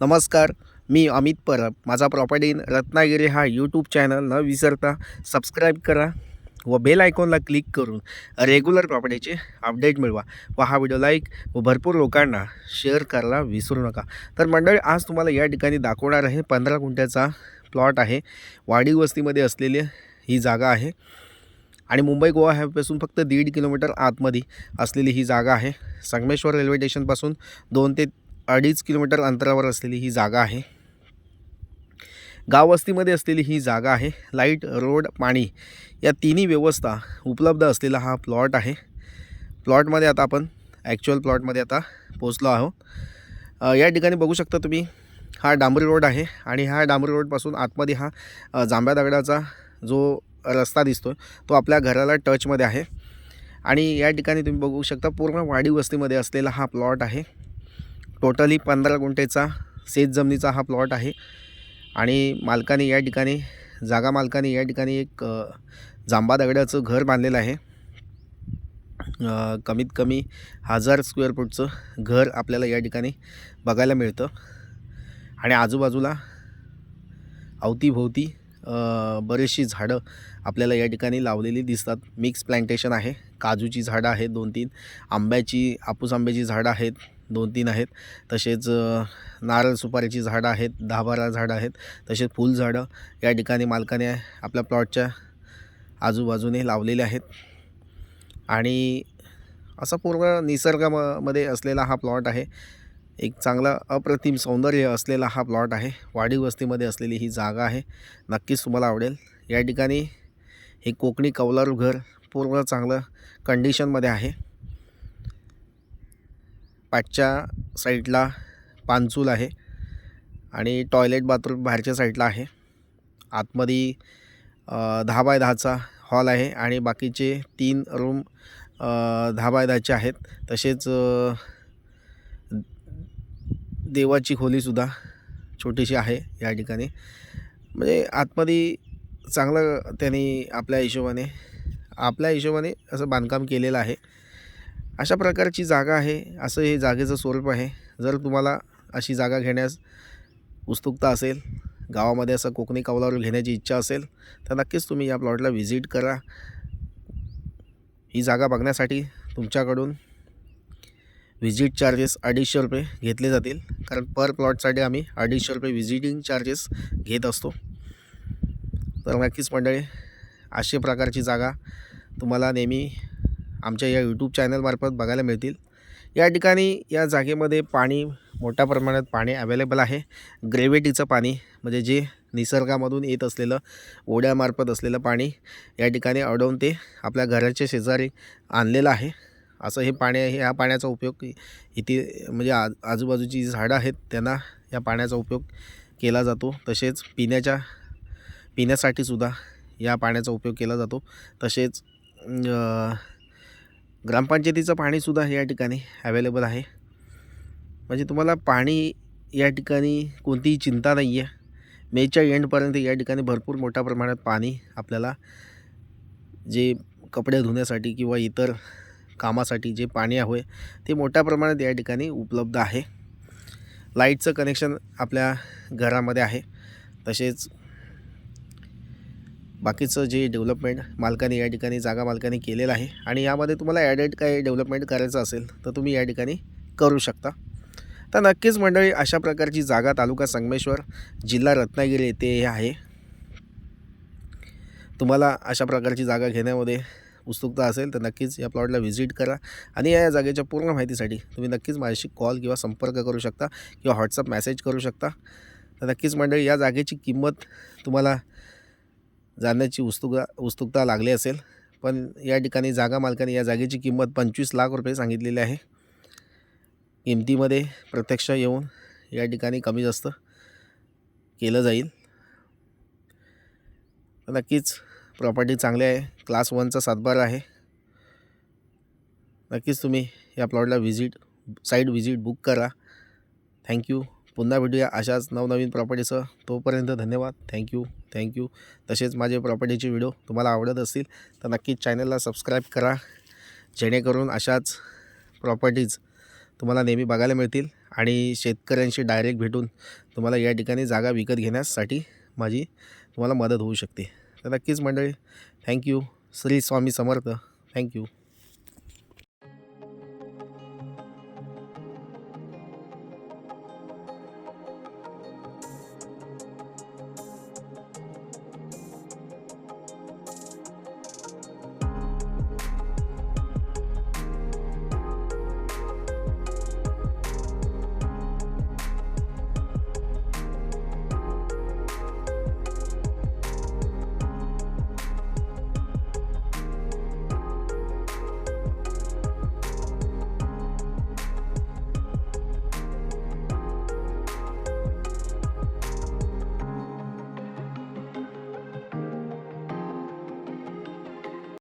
नमस्कार मी अमित परब. माझा property in Ratnagiri हा यूट्यूब चॅनल न विसरता सबस्क्राईब करा व बेल आयकॉनला क्लिक करून रेग्युलर प्रॉपर्टीचे अपडेट मिळवा व हा व्हिडिओ लाईक व भरपूर लोकांना शेअर करायला विसरू नका. तर मंडळी आज तुम्हाला या ठिकाणी दाखवणार आहे पंधरा गुंठ्याचा प्लॉट आहे. वाडी वस्तीमध्ये असलेली ही जागा आहे. आणि मुंबई गोवा हायवेपासून फक्त दीड किलोमीटर आतमध्ये असलेली ही जागा आहे. संगमेश्वर रेल्वे स्टेशनपासून दोन ते अडीच किलोमीटर अंतरावर असलेली ही जागा आहे. गाववस्तीमध्ये असलेली ही जागा आहे. लाइट रोड पाणी या तिन्ही व्यवस्था उपलब्ध असलेला हा प्लॉट आहे. प्लॉटमध्ये आता आपण ॲक्च्युअल प्लॉटमध्ये आता पोचलो आहोत. या ठिकाणी बघू शकता तुम्ही हा डांबरी रोड आहे आणि ह्या डांबरी रोडपासून आतमध्ये हा जांभ्या दगडाचा जो रस्ता दिसतो तो आपल्या घराला टचमध्ये आहे. आणि या ठिकाणी तुम्ही बघू शकता पूर्ण वाडी वस्तीमध्ये असलेला हा प्लॉट आहे. टोटली पंधरा गुंठेचा शेत जमिनीचा हा प्लॉट आहे. आणि मालकाने या ठिकाणी जागा मालकाने या ठिकाणी एक जांबा दगडाचं घर बांधलेलं आहे. कमीत कमी हजार स्क्वेअर फूटचं घर आपल्याला या ठिकाणी बघायला मिळतं. आणि आजूबाजूला अवतीभोवती बरेचशी बरीचशी झाडं आपल्याला या ठिकाणी लावलेली दिसतात. मिक्स प्लांटेशन आहे. काजूची झाडं आहेत दोन तीन आंब्याची आपूस आंब्याची झाडं आहेत. दोन तीन आहेत. तसेच नारळ सुपारीची झाडं आहेत दहा बारा झाडं आहेत. तसेच फुलझाडं या ठिकाणी मालकाने आपल्या प्लॉटच्या आजूबाजूने लावलेले आहेत. आणि असा पूर्ण निसर्गामध्ये असलेला हा प्लॉट आहे. एक चांगला अप्रतिम सौंदर्य असलेला हा प्लॉट आहे. वाढीव वस्तीमध्ये असलेली ही जागा आहे. नक्कीच तुम्हाला आवडेल. या ठिकाणी हे कोकणी कौलारू घर पूर्ण चांगलं कंडिशनमध्ये आहे. पाठच्या साईडला पानचूल आहे आणि टॉयलेट बाथरूम बाहेरच्या साईडला आहे. आतमध्ये दहा बाय दहाचा हॉल आहे आणि बाकीचे तीन रूम दहा बाय दहाचे आहेत. तसेच देवाची खोलीसुद्धा छोटीशी आहे या ठिकाणी. म्हणजे आतमध्ये चांगलं त्यांनी आपल्या हिशोबाने आपल्या हिशोबाने असं बांधकाम केलेलं आहे. अशा प्रकारची जागा आहे असं हे जागेचं स्वरूप आहे. जर तुम्हाला अशी जागा घेण्यास उत्सुकता असेल गावामध्ये असं कोकणी कौलावर घेण्याची इच्छा असेल तर नक्कीच तुम्ही या प्लॉटला व्हिजिट करा. ही जागा बघण्यासाठी तुमच्याकडून व्हिजिट चार्जेस अडीचशे रुपये घेतले जातील. कारण पर प्लॉटसाठी आम्ही अडीचशे रुपये व्हिजिटिंग चार्जेस घेत असतो. तर नक्कीच मंडळी अशा प्रकारची जागा तुम्हाला नेहमी आमच्या या यूट्यूब चॅनलमार्फत बघायला मिळतील. या ठिकाणी या जागेमध्ये पाणी मोठ्या प्रमाणात पाणी अवेलेबल आहे. ग्रेव्हिटीचं पाणी म्हणजे जे निसर्गामधून येत असलेलं ओढ्यामार्फत असलेलं पाणी या ठिकाणी अडवून ते आपल्या घराच्या शेजारी आणलेलं आहे. असं हे पाणी आहे. ह्या पाण्याचा उपयोग इथे म्हणजे आ आजूबाजूची जी झाडं आहेत त्यांना या पाण्याचा उपयोग केला जातो. तसेच पिण्याच्या पिण्यासाठीसुद्धा या पाण्याचा उपयोग केला जातो. तसेच ग्रामपंचायतीचं पाणीसुद्धा या ठिकाणी अवेलेबल आहे. म्हणजे तुम्हाला पाणी या ठिकाणी कोणतीही चिंता नाही आहे मेच्या एंडपर्यंत या ठिकाणी भरपूर मोठ्या प्रमाणात पाणी आपल्याला जे कपडे धुण्यासाठी किंवा इतर कामासाठी जे पाणी हवं आहे ते मोठ्या प्रमाणात या ठिकाणी उपलब्ध आहे. लाईटचं कनेक्शन आपल्या घरामध्ये आहे. तसेच बाकीचं जे डेव्हलपमेंट मालकाने या ठिकाणी जागा मालकाने केलेलं आहे. आणि यामध्ये तुम्हाला ॲडेड काही डेव्हलपमेंट करायचं असेल तर तुम्ही या ठिकाणी करू शकता. तर नक्कीच मंडळी अशा प्रकारची जागा तालुका संगमेश्वर जिल्हा रत्नागिरी येथे हे आहे. तुम्हाला अशा प्रकारची जागा घेण्यामध्ये उत्सुकता असेल तर नक्कीच या प्लॉटला व्हिजिट करा. आणि या जागेच्या पूर्ण माहितीसाठी तुम्ही नक्कीच माझ्याशी कॉल किंवा संपर्क करू शकता किंवा व्हॉट्सअप मेसेज करू शकता. तर नक्कीच मंडळी या जागेची किंमत तुम्हाला जाण्याची उत्सुका उत्सुकता लागली असेल. पण या ठिकाणी जागा मालकाने या जागेची किंमत पंचवीस लाख रुपये सांगितलेली आहे. किमतीमध्ये प्रत्यक्ष येऊन या ठिकाणी कमी जास्त केलं जाईल. नक्कीच प्रॉपर्टी चांगली आहे. क्लास वनचा सातबारा आहे. नक्कीच तुम्ही या प्लॉटला व्हिजिट साईट व्हिजिट बुक करा. थँक्यू पुन्हा भेटूया अशाच नवनवीन प्रॉपर्टीचं तोपर्यंत धन्यवाद. थँक्यू थँक्यू तसेच माझे प्रॉपर्टीचे व्हिडिओ तुम्हाला आवडत असतील तर नक्कीच चॅनलला सबस्क्राईब करा. जेणेकरून अशाच प्रॉपर्टीज तुम्हाला नेहमी बघायला मिळतील आणि शेतकऱ्यांशी डायरेक्ट भेटून तुम्हाला या ठिकाणी जागा विकत घेण्यासाठी माझी तुम्हाला मदत होऊ शकते. तर नक्कीच मंडळी thank you Shri Swami Samarth. Thank you